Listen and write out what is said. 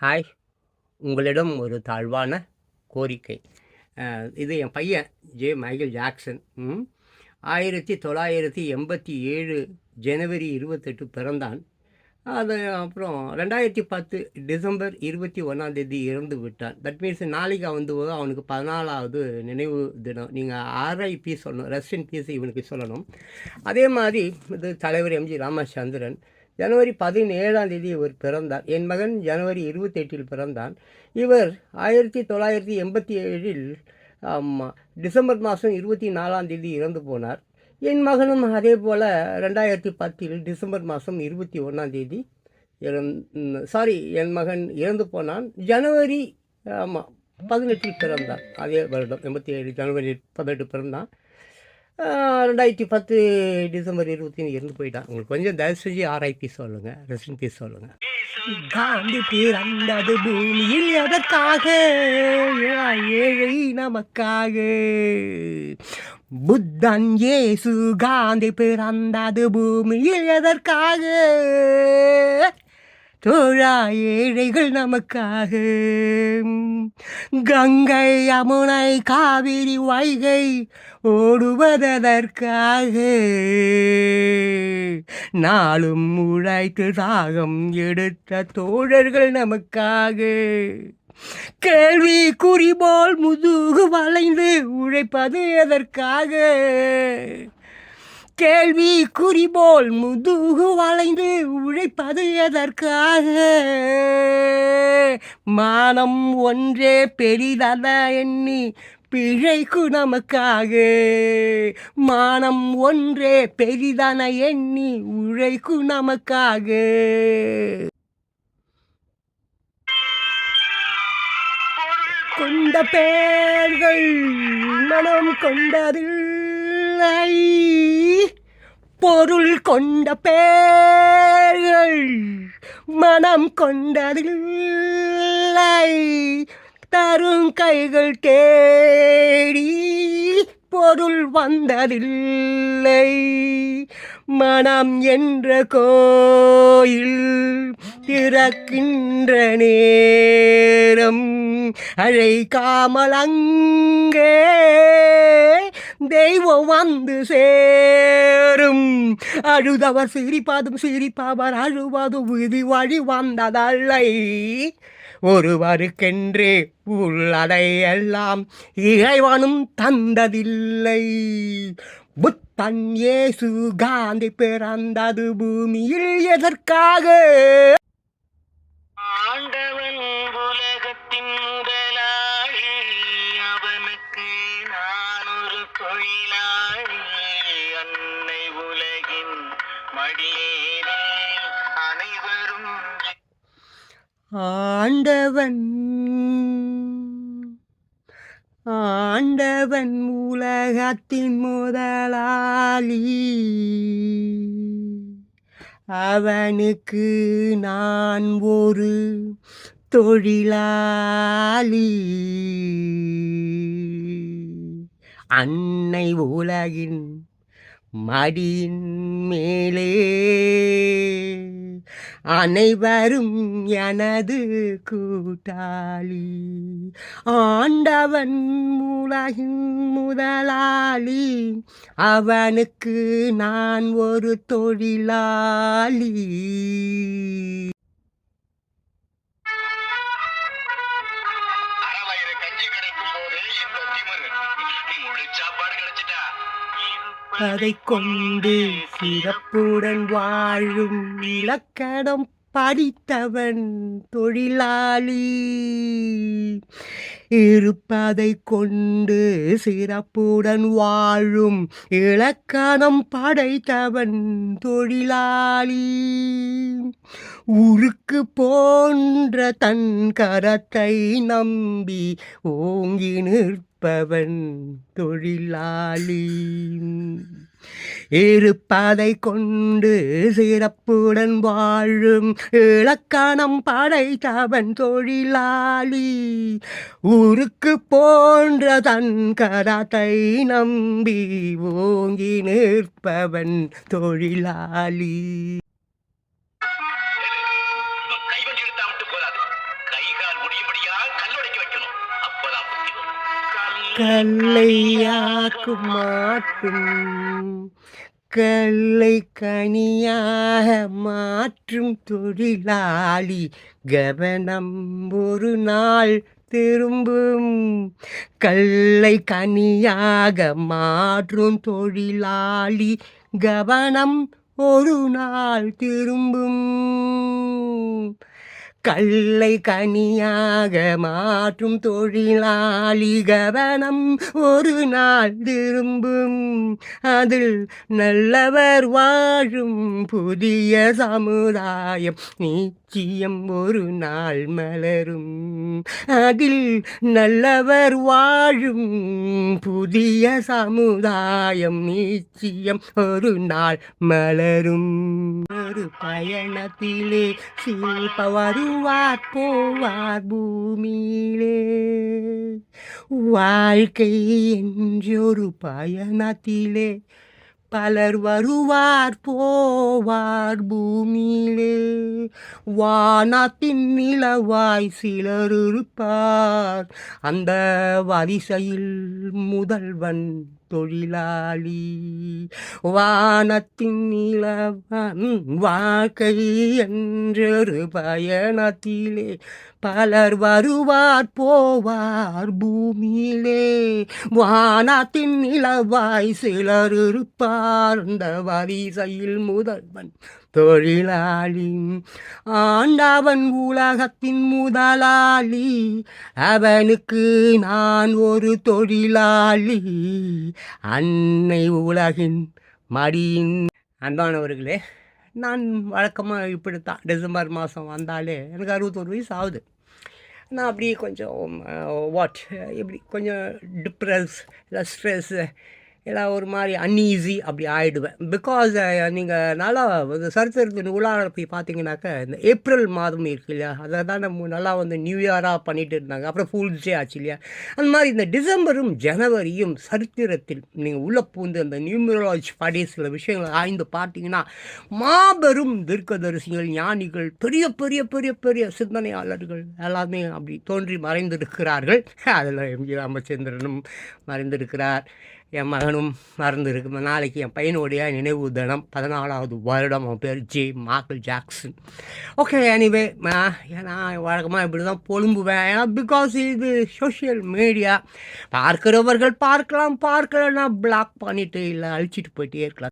Hi. உங்களிடம் ஒரு தாழ்வான கோரிக்கை. இது என் பையன் ஜே. Michael Jackson. ம். ஆயிரத்தி தொள்ளாயிரத்தி எண்பத்தி ஏழு ஜனவரி இருபத்தெட்டு பிறந்தான். அது அப்புறம் ரெண்டாயிரத்தி பத்து டிசம்பர் இருபத்தி ஒன்றாந்தேதி இறந்து விட்டான். தட் மீன்ஸ் நாளைக்கு வந்து அவனுக்கு பதினாலாவது நினைவு தினம். நீங்கள் ஆர்ஐபி சொல்லணும். ரெஸ்ட் இன் பீஸ் இவனுக்கு சொல்லணும். அதே மாதிரி இது தலைவர் எம்ஜி ராமச்சந்திரன். ஜனவரி பதினேழாம் தேதி இவர் பிறந்தார். என் மகன் ஜனவரி இருபத்தெட்டில் பிறந்தான். இவர் ஆயிரத்தி தொள்ளாயிரத்தி எண்பத்தி ஏழில் டிசம்பர் மாதம் இருபத்தி நாலாம் தேதி இறந்து போனார். என் மகனும் அதே போல் ரெண்டாயிரத்தி பத்தில் டிசம்பர் மாதம் இருபத்தி ஒன்றாம் தேதி இறந் சாரி என் மகன் இறந்து போனான். ஜனவரி ஆமாம் பதினெட்டில் பிறந்தான். அதே வருடம் எண்பத்தி ஏழு ஜனவரி பதினெட்டு பிறந்தான். ரெண்டாயிரத்தி பத்து டிசம்பர் இருபத்தி இருந்து போயிட்டான். உங்களுக்கு கொஞ்சம் தயவு செஞ்சு ஆர்ஐபி சொல்லுங்கள் ரெஸ்ட் பீஸ் சொல்லுங்கள் காந்தி பிறந்தது பூமியில் எதற்காக? ஏழை நமக்காக. புத்தன் ஏசு காந்தி பிறந்தது பூமியில் எதற்காக? தோழா ஏழைகள் நமக்காக. கங்கை யமுனை காவிரி வைகை ஓடுவதற்காக. நாளும் உழைத்து தாகம் எடுத்த தோழர்கள் நமக்காக. கேள்வி குறிபோல் முதுகு வளைந்து உழைப்பது எதற்காக? கேள்வி குறிபோல் முதுகு வளைந்து உழைப்பது எதற்காக? மானம் ஒன்றே பெரிதன எண்ணி பிழைக்கு நமக்காக. மானம் ஒன்றே பெரிதன எண்ணி உழைக்கு நமக்காக. கொண்ட பேர்கள் மனம் இல்லை பொருள் கொண்ட பேர்கள் மனம் கொண்டதில்லை. தரும் கைகள் தேடி பொருள் வந்ததில்லை. மனம் என்ற கோயில் திறக்கின்ற நேரம். அழைக்காமல் அங்கே தெய்வம் வந்து சேரும். அழுதவர் சிரிப்பதும் சிரிப்பவர் அழுவதும் விதி வழி வந்ததல்லை. ஒருவருக்கென்று உள்ளதை எல்லாம் இறைவனும் தந்ததில்லை. புத்தன் ஏசு காந்தி பிறந்தது பூமியில் எதற்காக? ஆண்டவன் ஆண்டவன் உலகத்தின் முதலாளி. அவனுக்கு நான் ஒரு தொழிலாளி. அன்னை உலகின் மடியின் மேலே அனைவரும் எனது கூட்டாளி. ஆண்டவன் உலகின் முதலாளி. அவனுக்கு நான் ஒரு தொழிலாளி. அதை கொண்டு சிறப்புடன் வாழும் இலக்கணம் படித்தவன் தொழிலாளி. இருப்பதை கொண்டு சிறப்புடன் வாழும் இலக்கணம் படைத்தவன் தொழிலாளி. உருக்கு போன்ற தன் கரத்தை நம்பி ஓங்கி இருப்பவன் தொழிலாளி. இருப்பதை கொண்டு சிறப்புடன் வாழும் இலக்கணம் படைத்தவன் தொழிலாளி. ஊருக்கு போன்ற தன் கரத்தை நம்பி ஓங்கி நிற்பவன் தொழிலாளி. கல்லையாக்கும் மாற்றும் கல்லை கனியாக மாற்றும் தொழிலாளி கவனம் ஒரு நாள் திரும்பும். கல்லை கனியாக மாற்றும் தொழிலாளி கவனம் ஒரு நாள் திரும்பும். கல்லை கனியாக மாற்றும் தொழிலாளி கவனம் ஒரு நாள் திரும்பும். அதில் நல்லவர் வாழும் புதிய சமுதாயம் நிச்சயம் ஒரு நாள் மலரும். அதில் நல்லவர் வாழும் புதிய சமுதாயம் நிச்சயம் ஒரு நாள் மலரும். ஒரு பயணத்திலே சில்ப வருவார் போவார் பூமியிலே. வாழ்க்கை என்றொரு பயணத்திலே பலர் வருவார் போவார் பூமியிலே. வானத்தின் நிலவாய் சிலர் இருப்பார் அந்த வரிசையில் முதல்வன் தொழிலாளி வானத்தின் நிலவன் வாக்கை என்றொரு பயணத்திலே பலர் வருவார் போவார் பூமியிலே. வானத்தின் நிலவாய் சிலர் இருப்பார் அந்த வரிசையில் முதல்வன் தொழிலாளி. ஆண்டவன் உலகத்தின் முதலாளி. அவனுக்கு நான் ஒரு தொழிலாளி. அன்னை உலகின் மடியின். அன்பானவர்களே நான் வழக்கமாக இப்படித்தான் டிசம்பர் மாதம் வந்தாலே எனக்கு அறுபத்தோரு வயசு ஆகுது. நான் அப்படியே கொஞ்சம் வாட் இப்படி கொஞ்சம் டிப்ரெஸ் இல்லை ஸ்ட்ரெஸ்ஸு இல்லை ஒரு மாதிரி அன்ஈஸி அப்படி ஆகிடுவேன் பிகாஸ் நீங்கள் நல்லா இந்த சரித்திரத்தின் உள்ளார போய் பார்த்தீங்கன்னாக்க இந்த ஏப்ரல் மாதம் இருக்கு இல்லையா? அதை தான் நம்ம நல்லா வந்து நியூ இயராக பண்ணிட்டு இருந்தாங்க. அப்புறம் ஃபூல்ஸ் டே ஆச்சு இல்லையா? அந்த மாதிரி இந்த டிசம்பரும் ஜனவரியும் சரித்திரத்தில் நீங்கள் உள்ளே பூந்து அந்த நியூமராலஜி படி சில விஷயங்களை ஆய்ந்து பார்த்தீங்கன்னா மாபெரும் தீர்க்கதரிசிகள் ஞானிகள் பெரிய பெரிய பெரிய பெரிய சிந்தனையாளர்கள் எல்லாமே அப்படி தோன்றி மறைந்திருக்கிறார்கள். அதில் எம். ஜி ராமச்சந்திரனும் மறைந்திருக்கிறார். என் மகனும் மறந்துருக்கு நாளைக்கு என் பையனுடைய நினைவு தினம். பதினாலாவது வருடம் அவன் பேர் ஜே. மார்க்கல் ஜாக்சன் ஓகே எனிவே நான் வழக்கமாக இப்படி தான் பொழும்புவேன். ஏன்னா பிகாஸ் இது சோஷியல் மீடியா பார்க்கிறவர்கள் பார்க்கலாம் பார்க்கலன்னா பிளாக் பண்ணிவிட்டு இல்லை அழிச்சிட்டு போயிட்டே இருக்கலாம்.